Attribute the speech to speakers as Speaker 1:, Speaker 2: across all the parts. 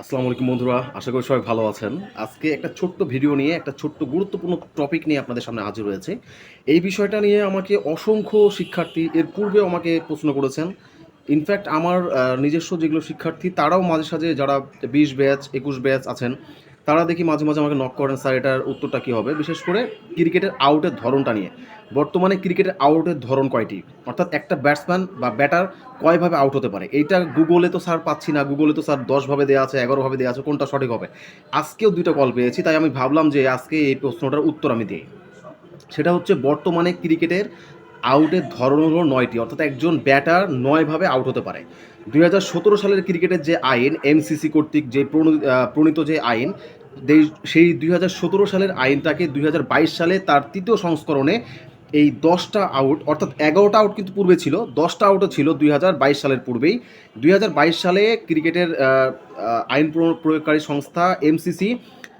Speaker 1: আসসালামু আলাইকুম বন্ধুরা, আশা করি সবাই ভালো আছেন। আজকে একটা ছোট্ট ভিডিও নিয়ে, একটা ছোট্ট গুরুত্বপূর্ণ টপিক নিয়ে আপনাদের সামনে হাজির হয়েছে। এই বিষয়টা নিয়ে আমাকে অসংখ্য শিক্ষার্থী এর পূর্বে আমাকে প্রশ্ন করেছেন। ইনফ্যাক্ট আমার নিজস্ব যেগুলো শিক্ষার্থী, তারাও মাঝে সাঝে যারা বিশ ব্যাচ একুশ ব্যাচ আছেন তারা দেখি মাঝে মাঝে আমাকে নক করেন, স্যার, এটার উত্তরটা কী হবে? বিশেষ করে ক্রিকেটের আউটের ধরনটা নিয়ে। বর্তমানে ক্রিকেটের আউটের ধরন কয়টি? অর্থাৎ একটা ব্যাটসম্যান বা ব্যাটার কয়ভাবে আউট হতে পারে? এইটা গুগলে তো স্যার পাচ্ছি না। গুগলে তো স্যার দশভাবে দেওয়া আছে এগারোভাবে দেওয়া আছে, কোনটা সঠিক হবে? আজকেও দুইটা কল পেয়েছি, তাই আমি ভাবলাম যে আজকে এই প্রশ্নটার উত্তর আমি দিই। সেটা হচ্ছে বর্তমানে ক্রিকেটের আউটের ধরন হলো নয়টি, অর্থাৎ একজন ব্যাটার নয়ভাবে আউট হতে পারে। দুই হাজার সতেরো সালের ক্রিকেটের যে আইন এমসিসি কর্তৃক যে প্রণী- প্রণীত যে আইন সেই দুই হাজার সতেরো সালের আইনটাকে দুই সালে তার তৃতীয় সংস্করণে এই দশটা আউট অর্থাৎ এগারোটা আউট কিন্তু পূর্বে ছিল, দশটা আউটও ছিল দুই হাজার বাইশ সালের পূর্বেই। দুই হাজার বাইশ সালে ক্রিকেটের আইন প্র- প্রয়োগকারী সংস্থা এমসিসি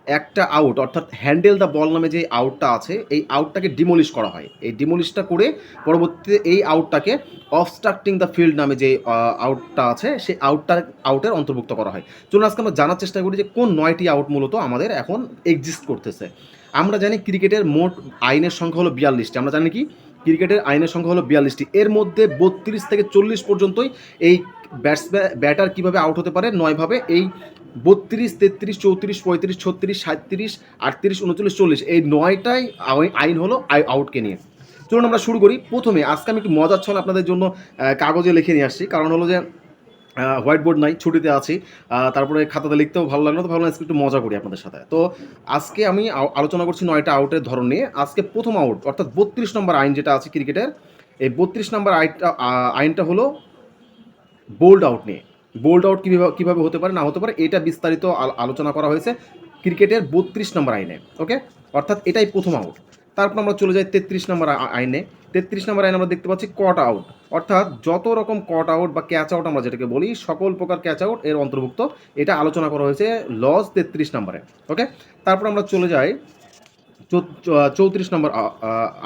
Speaker 1: একটা আউট অর্থাৎ হ্যান্ডেল দ্য বল নামে যে আউটটা আছে, এই আউটটাকে ডিমলিশ করা হয়। এই ডিমলিশটা করে পরবর্তীতে এই আউটটাকে অবস্ট্রাক্টিং দ্য ফিল্ড নামে যে আউটটা আছে, সেই আউটটা আউটের অন্তর্ভুক্ত করা হয়। চলুন আজকে আমরা জানার চেষ্টা করি যে কোন নয়টি আউট মূলত আমাদের এখন এক্সিস্ট করতেছে। আমরা জানি ক্রিকেটের মোট আইনের সংখ্যা হলো বিয়াল্লিশটি। আমরা জানি কি? ক্রিকেটের আইনের সংখ্যা হলো বিয়াল্লিশটি। এর মধ্যে বত্রিশ থেকে চল্লিশ পর্যন্তই এই ব্যাটসম্যান ব্যাটার কীভাবে আউট হতে পারে? নয়ভাবে এই বত্রিশ, তেত্রিশ, চৌত্রিশ, পঁয়ত্রিশ, ছত্রিশ সাঁত্রিশ আটত্রিশ, উনচল্লিশ, চল্লিশ। এই নয়টাই আই- আইন হলো আই, আউটকে নিয়ে। চলুন আমরা শুরু করি। প্রথমে আজকে আমি একটু মজার ছল আপনাদের জন্য কাগজে লিখে নিয়ে আসছি। কারণ হলো যে হোয়াইট বোর্ড নাই, ছুটিতে আছি। তারপরে খাতাতে লিখতেও ভালো লাগল তো ভাবলাম আজকে একটু মজা করি আপনাদের সাথে। তো আজকে আমি আলোচনা করছি নয়টা আউটের ধরন নিয়ে। আজকে প্রথম আউট, অর্থাৎ বত্রিশ নম্বর আইন যেটা আছে ক্রিকেটের, এই বত্রিশ নম্বর আইনটা আইনটা হলো বোল্ড আউট নিয়ে। বোল্ড আউট কীভাবে কীভাবে হতে পারে না হতে পারে, এটা বিস্তারিত আল- আলোচনা করা হয়েছে ক্রিকেটের বত্রিশ নম্বর আইনে, ওকে? অর্থাৎ এটাই প্রথম আউট। তারপর আমরা চলে যাই তেত্রিশ নম্বর আইনে। তেত্রিশ নম্বর আইনে আমরা দেখতে পাচ্ছি কট আউট অর্থাৎ যত রকম কট আউট বা ক্যাচ আউট আমরা যেটাকে বলি, সকল প্রকার ক্যাচ আউট এর অন্তর্ভুক্ত। এটা আলোচনা করা হয়েছে লজ তেত্রিশ নম্বরে, ওকে? তারপর আমরা চলে যাই চৌত্রিশ নম্বর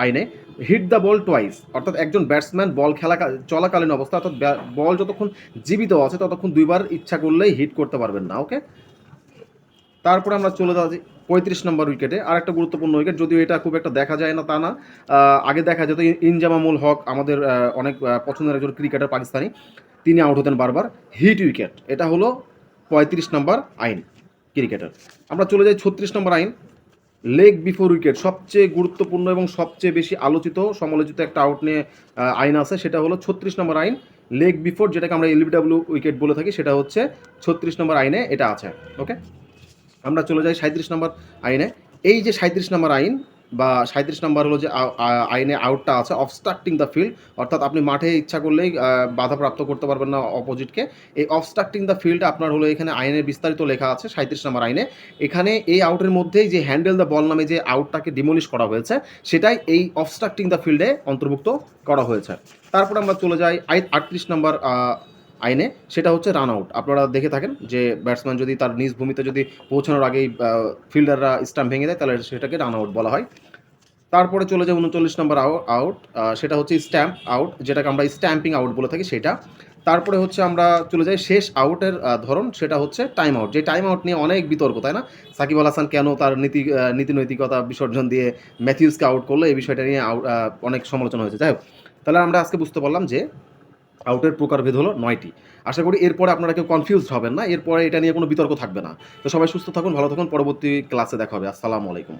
Speaker 1: আইনে হিট দ্য বল টোয়াইস অর্থাৎ একজন ব্যাটসম্যান বল খেলা চলাকালীন অবস্থা, অর্থাৎ বল যতক্ষণ জীবিত আছে, ততক্ষণ দুইবার ইচ্ছা করলেই হিট করতে পারবেন না ওকে তারপরে আমরা চলে যাচ্ছি পঁয়ত্রিশ নম্বর উইকেটে আর একটা গুরুত্বপূর্ণ উইকেট যদিও এটা খুব একটা দেখা যায় না তা না আগে দেখা যেত ইনজামামুল হক, আমাদের অনেক পছন্দের একজন ক্রিকেটার পাকিস্তানি, তিনি আউট হতেন বারবার হিট উইকেট এটা হলো পঁয়ত্রিশ নম্বর আইন ক্রিকেটার আমরা চলে যাই ছত্রিশ নম্বর আইন লেগ বিফোর উইকেট, সবচেয়ে গুরুত্বপূর্ণ এবং সবচেয়ে বেশি আলোচিত, সমালোচিত একটা আউট নিয়ে আইন আছে, সেটা হলো ছত্রিশ নম্বর আইন, লেগ বিফোর, যেটাকে আমরা এলবিডাব্লিউ উইকেট বলে থাকি, সেটা হচ্ছে ছত্রিশ নম্বর আইনে এটা আছে ওকে আমরা চলে যাই সাঁত্রিশ নম্বর আইনে। এই যে সাঁত্রিশ নম্বর আইন বা সাঁত্রিশ নম্বর হলো যে আইনে আউটটা আছে অবস্ট্রাক্টিং দ্য ফিল্ড অর্থাৎ আপনি মাঠে ইচ্ছা করলেই বাধাপ্রাপ্ত করতে পারবেন না অপোজিটকে এই অবস্ট্রাক্টিং দ্য ফিল্ড আপনার হলো এখানে আইনে বিস্তারিত লেখা আছে সাঁত্রিশ নম্বর আইনে। এখানে এই আউটের মধ্যেই যে হ্যান্ডেল দ্য বল নামে যে আউটটাকে ডিমলিশ করা হয়েছে, সেটাই এই অবস্ট্রাক্টিং দ্য ফিল্ডে অন্তর্ভুক্ত করা হয়েছে। তারপর আমরা চলে যাই আই, আটত্রিশ নম্বর আইনে, সেটা হচ্ছে রান আউট আপনারা দেখে থাকেন যে ব্যাটসম্যান যদি তার নিজ ভূমিতে যদি পৌঁছানোর আগেই ফিল্ডাররা স্টাম্প ভেঙে দেয়, তাহলে সেটাকে রান আউট বলা হয়। তারপরে চলে যায় উনচল্লিশ নম্বর আউট সেটা হচ্ছে স্ট্যাম্প আউট যেটাকে আমরা স্ট্যাম্পিং আউট বলে থাকি সেটা। তারপরে হচ্ছে আমরা চলে যাই শেষ আউটের ধরন সেটা হচ্ছে টাইম আউট যে টাইম আউট নিয়ে অনেক বিতর্ক তাই না? সাকিব আল হাসান কেন তার নীতি নীতি নৈতিকতা বিসর্জন দিয়ে ম্যাথিউসকে আউট করল এই বিষয়টা নিয়ে আহ, অনেক সমালোচনা হয়েছে। যাই হোক তাহলে আমরা আজকে বুঝতে পারলাম যে আউটের প্রকারভেদ হলো নয়টি। আশা করি এরপরে আপনারা কেউ কনফিউজড হবেন না এরপরে এটা নিয়ে কোনো বিতর্ক থাকবে না। তো সবাই সুস্থ থাকুন ভালো থাকুন পরবর্তী ক্লাসে দেখা হবে। আসসালামু আলাইকুম।